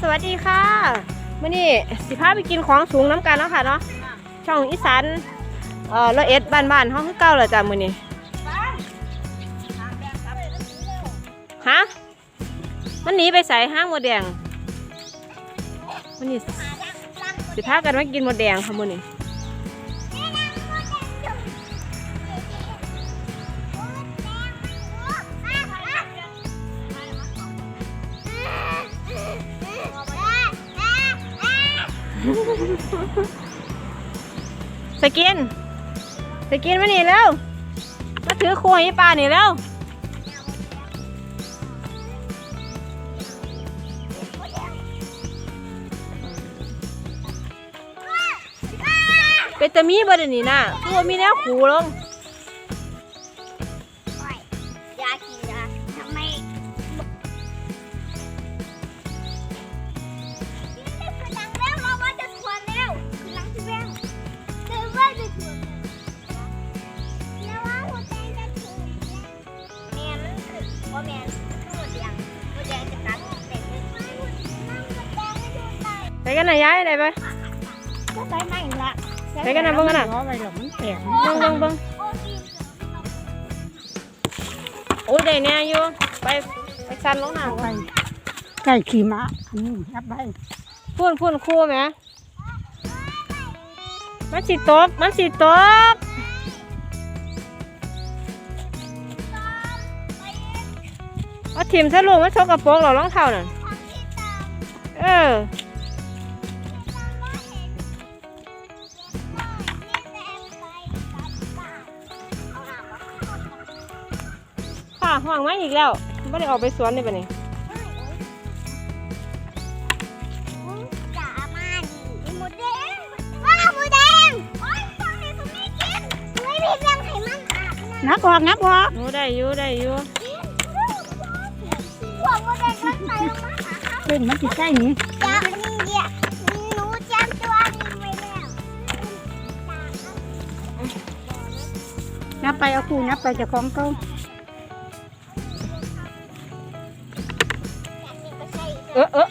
สวัสดีค่ะมื่อนี้สิพาไปกินของสูงน้ำกันเนาะค่ะเนาะช่องอีสานเอ่อละเอ็ดบ้านบ้านห้องเก้าเหรอจ้ะมื่อนี้ฮะมันหนีไปใส่ห้างหมดแดงมื่อนี้สิพากันมากินหมดแดงค่ะมื่อนี้ สกิน สกินมานี่แล้ว มาถือขวดให้ปลานี่แล้ว เป็นตะมีบ่เดี๋ยวนี้นะคือว่ามีแนวขู่ลง ว่าแม่คือหัวแดงหัวแดงจะกัดเด็กเลยนั่งหัวแดงไม่ดูตายไปกันนะย้ายไหนไปก็ได้ไม่ละไปกันนะเบิ่งกันนะเอาไปหรอกมันแตกเบิ่งเบิ่งเบิ่งโอ้ดีโอ้ยได้เนี่ยอยู่ไปไปซันลงน้ำเอาก่ไปอนใกล้ขี่ม้าอันนี้ยับไปพูนพูนคู่ไหมมันสิตกมันสิตก เอาถิ่มทะลุมันชกกระโปรงเหรอรองเท้าน่ะเออข้าห่วงมาอีกแล้วไม่ได้ออกไปสวนเลยปะนี่จ่ามาดิหมูแดงว้าหมูแดงโอ้ยฟังให้ผมไม่กินไม่มีเรื่องให้มันอาบน้นักออกนักออกโอ้ได้อยู่ได้อยู่ำพวกหมูแดงมันไปลงมาหาเขาเป็นมันติดใกล้นี้จับนี่เนี่ยหนูจำตัวนี้ไว้แล้วนับไปเอาคู่นับไปเจะของเก่าเออเออ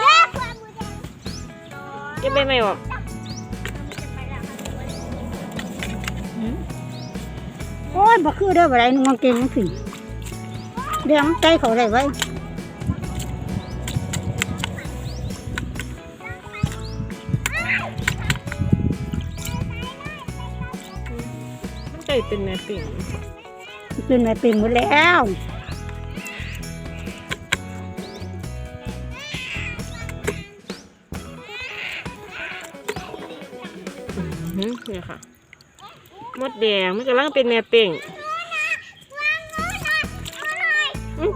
เลิกความหมูแดงเก็บไปไหมวะโอ้ยบ่คือเด้อบ่ได้นุ่งกางเกงจังสิ เดี๋ยวมันใจเขาได้ไว้มันใจเป็นแม่ปิ่งเป็นแม่เป็นหมดแล้วอื้อหือนี่ค่ะ มดแดงมันกำลังเป็นแม่เป่ง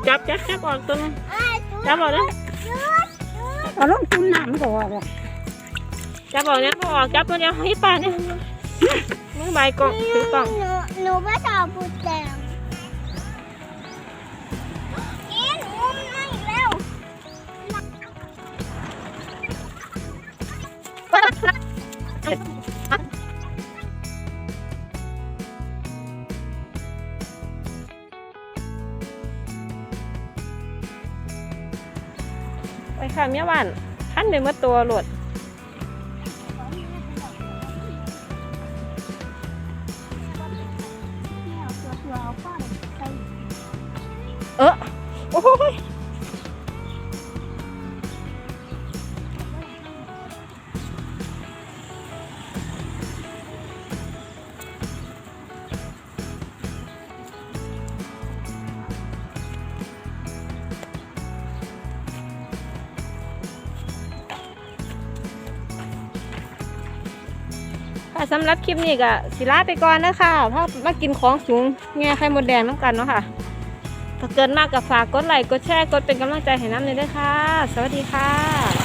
จับจับจับออกตัวนึงจับออกนะเอาลงตุ้มน้ำมันก็ออกหรอกจับออกเนี่ยพอออกจับตัวเดียวให้ป่าเนี่ยมือใบกล่องถือกล่องหนูหนูไม่ชอบหมูแด ค่ะเมียวันขั้นในมือตัวหลดเออโอ้ย ค่ะสำหรับคลิปนี้ก็สิลาไปก่อนนะคะเพราะมากินของสูงแง่ไข่มดแดงน้ำกันเนาะค่ะถ้าเกินมากก็ฝากกดไลค์กดแชร์กดเป็นกำลังใจให้น้ำเลยด้วยค่ะ สวัสดีค่ะ